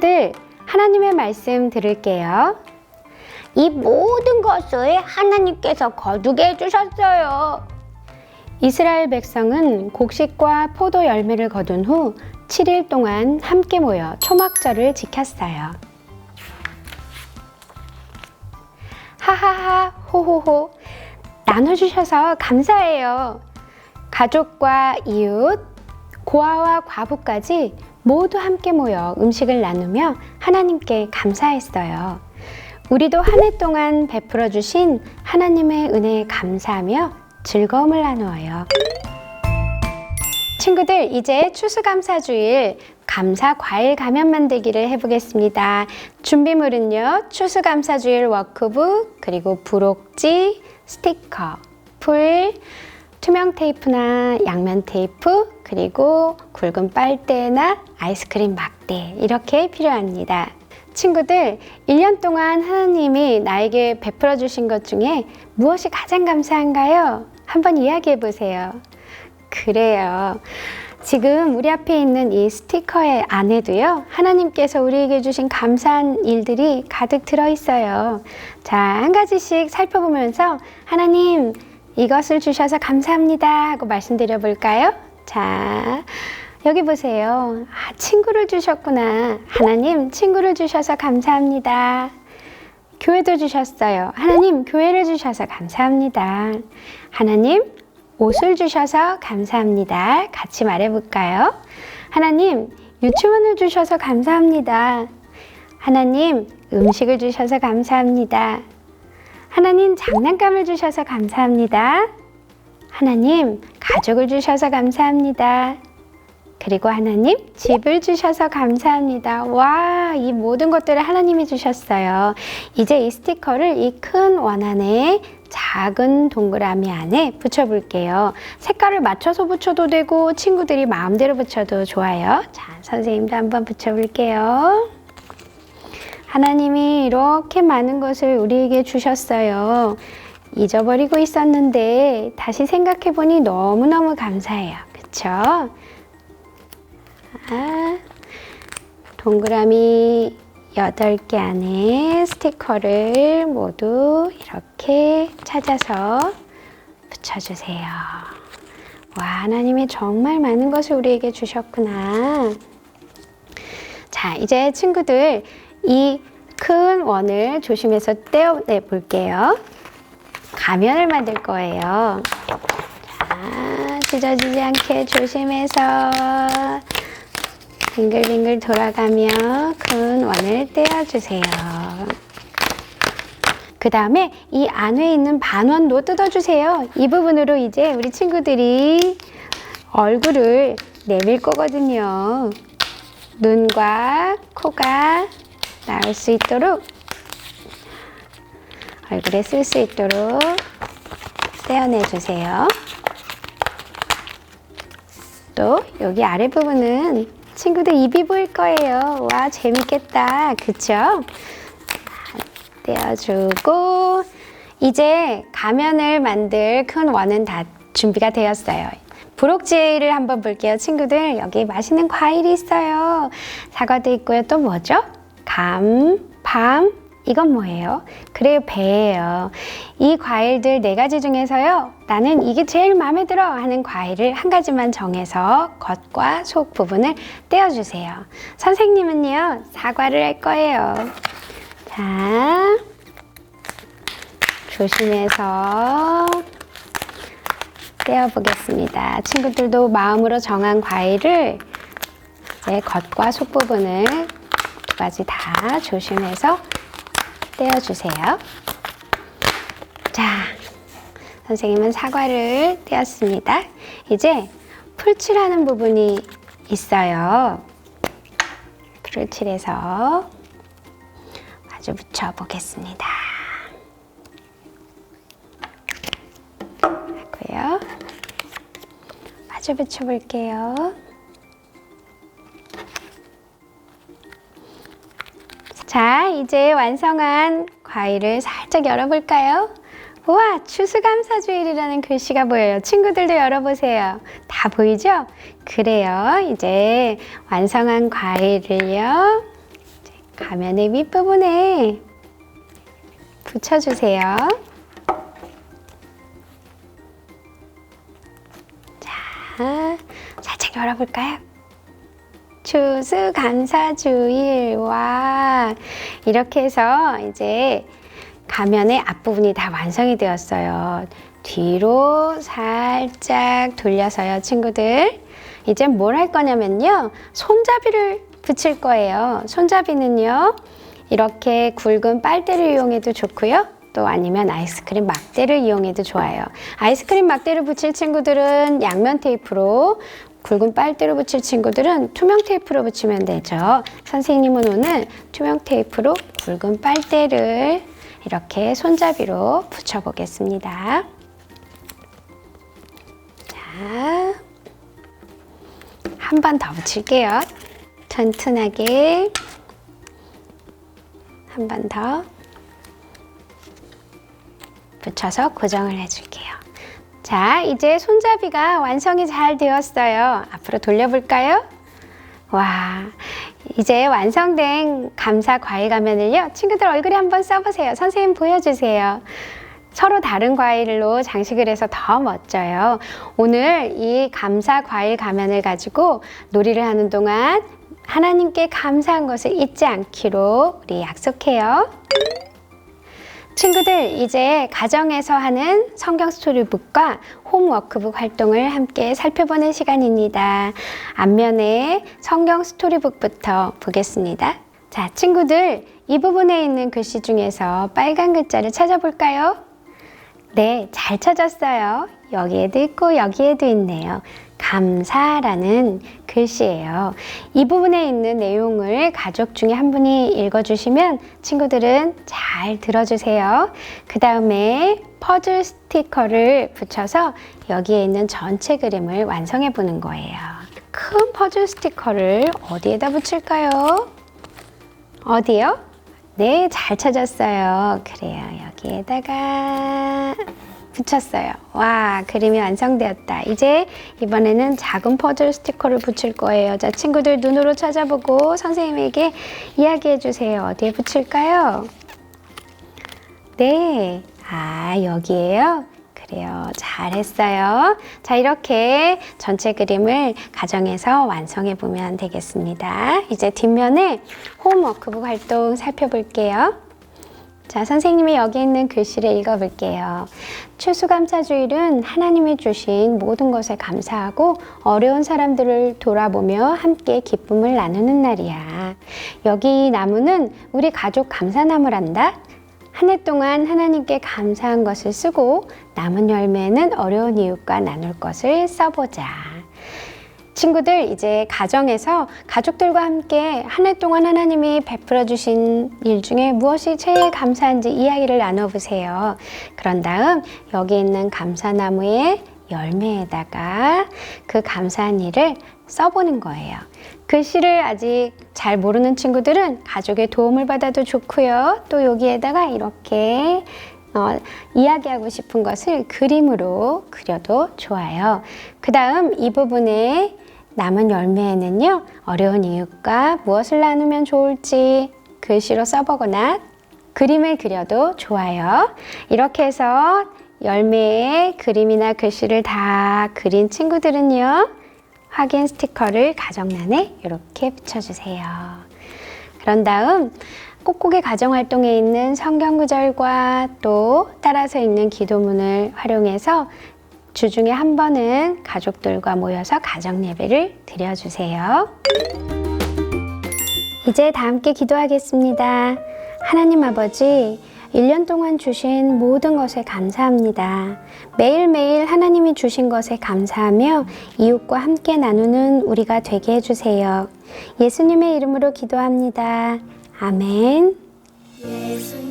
친구들, 하나님의 말씀 들을게요. 이 모든 것을 하나님께서 거두게 해주셨어요. 이스라엘 백성은 곡식과 포도 열매를 거둔 후 7일 동안 함께 모여 초막절을 지켰어요. 하하하, 호호호. 나눠주셔서 감사해요. 가족과 이웃, 고아와 과부까지 모두 함께 모여 음식을 나누며 하나님께 감사했어요. 우리도 한 해 동안 베풀어 주신 하나님의 은혜에 감사하며 즐거움을 나누어요. 친구들, 이제 추수감사주일 감사 과일 가면 만들기를 해보겠습니다. 준비물은요, 추수감사주일 워크북, 그리고 부록지, 스티커, 풀, 투명 테이프나 양면 테이프, 그리고 굵은 빨대나 아이스크림 막대, 이렇게 필요합니다. 친구들, 1년 동안 하나님이 나에게 베풀어 주신 것 중에 무엇이 가장 감사한가요? 한번 이야기해 보세요. 그래요. 지금 우리 앞에 있는 이 스티커의 안에도요, 하나님께서 우리에게 주신 감사한 일들이 가득 들어 있어요. 자, 한 가지씩 살펴보면서 하나님, 이것을 주셔서 감사합니다 하고 말씀드려 볼까요? 자, 여기 보세요. 아, 친구를 주셨구나. 하나님, 친구를 주셔서 감사합니다. 교회도 주셨어요. 하나님, 교회를 주셔서 감사합니다. 하나님, 옷을 주셔서 감사합니다. 같이 말해 볼까요? 하나님, 유치원을 주셔서 감사합니다. 하나님, 음식을 주셔서 감사합니다. 하나님, 장난감을 주셔서 감사합니다. 하나님, 가족을 주셔서 감사합니다. 그리고 하나님, 집을 주셔서 감사합니다. 와, 이 모든 것들을 하나님이 주셨어요. 이제 이 스티커를 이 큰 원 안에 작은 동그라미 안에 붙여볼게요. 색깔을 맞춰서 붙여도 되고 친구들이 마음대로 붙여도 좋아요. 자, 선생님도 한번 붙여볼게요. 하나님이 이렇게 많은 것을 우리에게 주셨어요. 잊어버리고 있었는데 다시 생각해 보니 너무너무 감사해요. 그쵸? 아, 동그라미 8개 안에 스티커를 모두 이렇게 찾아서 붙여주세요. 와, 하나님이 정말 많은 것을 우리에게 주셨구나. 자, 이제 친구들, 이 큰 원을 조심해서 떼어내 볼게요. 가면을 만들 거예요. 자, 찢어지지 않게 조심해서 빙글빙글 돌아가며 큰 원을 떼어주세요. 그 다음에 이 안에 있는 반원도 뜯어주세요. 이 부분으로 이제 우리 친구들이 얼굴을 내밀 거거든요. 눈과 코가 나올 수 있도록 얼굴에 쓸 수 있도록 떼어내 주세요. 또 여기 아래 부분은 친구들 입이 보일 거예요. 와 재밌겠다. 그쵸? 떼어주고 이제 가면을 만들 큰 원은 다 준비가 되었어요. 브록지를 한번 볼게요. 친구들 여기 맛있는 과일이 있어요. 사과도 있고요. 또 뭐죠? 감, 밤, 이건 뭐예요? 그래요, 배예요. 이 과일들 네 가지 중에서요, 나는 이게 제일 마음에 들어 하는 과일을 한 가지만 정해서 겉과 속 부분을 떼어주세요. 선생님은요, 사과를 할 거예요. 자, 조심해서 떼어보겠습니다. 친구들도 마음으로 정한 과일을 이제 겉과 속 부분을 두 가지 다 조심해서 떼어주세요. 자, 선생님은 사과를 떼었습니다. 이제 풀칠하는 부분이 있어요. 풀을 칠해서 마주 붙여 보겠습니다. 하고요. 마주 붙여 볼게요. 자, 이제 완성한 과일을 살짝 열어볼까요? 우와, 추수감사주일이라는 글씨가 보여요. 친구들도 열어보세요. 다 보이죠? 그래요. 이제 완성한 과일을요. 가면의 윗부분에 붙여주세요. 자, 살짝 열어볼까요? 추수 감사 주일 와 이렇게 해서 이제 가면의 앞부분이 다 완성이 되었어요. 뒤로 살짝 돌려서요, 친구들. 이제 뭘 할 거냐면요. 손잡이를 붙일 거예요. 손잡이는요. 이렇게 굵은 빨대를 이용해도 좋고요. 또 아니면 아이스크림 막대를 이용해도 좋아요. 아이스크림 막대를 붙일 친구들은 양면 테이프로 굵은 빨대로 붙일 친구들은 투명 테이프로 붙이면 되죠. 선생님은 오늘 투명 테이프로 굵은 빨대를 이렇게 손잡이로 붙여보겠습니다. 자, 한 번 더 붙일게요. 튼튼하게 한 번 더 붙여서 고정을 해줄게요. 자, 이제 손잡이가 완성이 잘 되었어요. 앞으로 돌려볼까요? 와, 이제 완성된 감사 과일 가면을요, 친구들 얼굴에 한번 써보세요. 선생님 보여주세요. 서로 다른 과일로 장식을 해서 더 멋져요. 오늘 이 감사 과일 가면을 가지고 놀이를 하는 동안 하나님께 감사한 것을 잊지 않기로 우리 약속해요. 친구들, 이제 가정에서 하는 성경 스토리북과 홈워크북 활동을 함께 살펴보는 시간입니다. 앞면에 성경 스토리북부터 보겠습니다. 자, 친구들, 이 부분에 있는 글씨 중에서 빨간 글자를 찾아볼까요? 네, 잘 찾았어요. 여기에도 있고 여기에도 있네요. 감사라는 글씨예요. 이 부분에 있는 내용을 가족 중에 한 분이 읽어주시면 친구들은 잘 들어주세요. 그 다음에 퍼즐 스티커를 붙여서 여기에 있는 전체 그림을 완성해 보는 거예요. 큰 퍼즐 스티커를 어디에다 붙일까요? 어디요? 네, 잘 찾았어요. 그래요. 여기에다가 붙였어요. 와, 그림이 완성되었다. 이제 이번에는 작은 퍼즐 스티커를 붙일 거예요. 자, 친구들 눈으로 찾아보고 선생님에게 이야기해 주세요. 어디에 붙일까요? 네. 아, 여기에요? 그래요. 잘했어요. 자, 이렇게 전체 그림을 가정에서 완성해 보면 되겠습니다. 이제 뒷면에 홈워크북 활동 살펴볼게요. 자, 선생님이 여기 있는 글씨를 읽어볼게요. 추수감사주일은 하나님이 주신 모든 것에 감사하고 어려운 사람들을 돌아보며 함께 기쁨을 나누는 날이야. 여기 이 나무는 우리 가족 감사나무란다. 한 해 동안 하나님께 감사한 것을 쓰고 남은 열매는 어려운 이웃과 나눌 것을 써보자. 친구들 이제 가정에서 가족들과 함께 한 해 동안 하나님이 베풀어 주신 일 중에 무엇이 제일 감사한지 이야기를 나눠 보세요. 그런 다음 여기 있는 감사나무의 열매에다가 그 감사한 일을 써보는 거예요. 글씨를 아직 잘 모르는 친구들은 가족의 도움을 받아도 좋고요. 또 여기에다가 이렇게 어, 이야기하고 싶은 것을 그림으로 그려도 좋아요. 그 다음 이 부분에 남은 열매에는요, 어려운 이웃과 무엇을 나누면 좋을지 글씨로 써보거나 그림을 그려도 좋아요. 이렇게 해서 열매에 그림이나 글씨를 다 그린 친구들은요, 확인 스티커를 가정란에 이렇게 붙여주세요. 그런 다음 꼭꼭이 가정 활동에 있는 성경 구절과 또 따라서 읽는 기도문을 활용해서 주중에 한 번은 가족들과 모여서 가정 예배를 드려주세요. 이제 다 함께 기도하겠습니다. 하나님 아버지, 1년 동안 주신 모든 것에 감사합니다. 매일매일 하나님이 주신 것에 감사하며 이웃과 함께 나누는 우리가 되게 해주세요. 예수님의 이름으로 기도합니다. 아멘. 예수님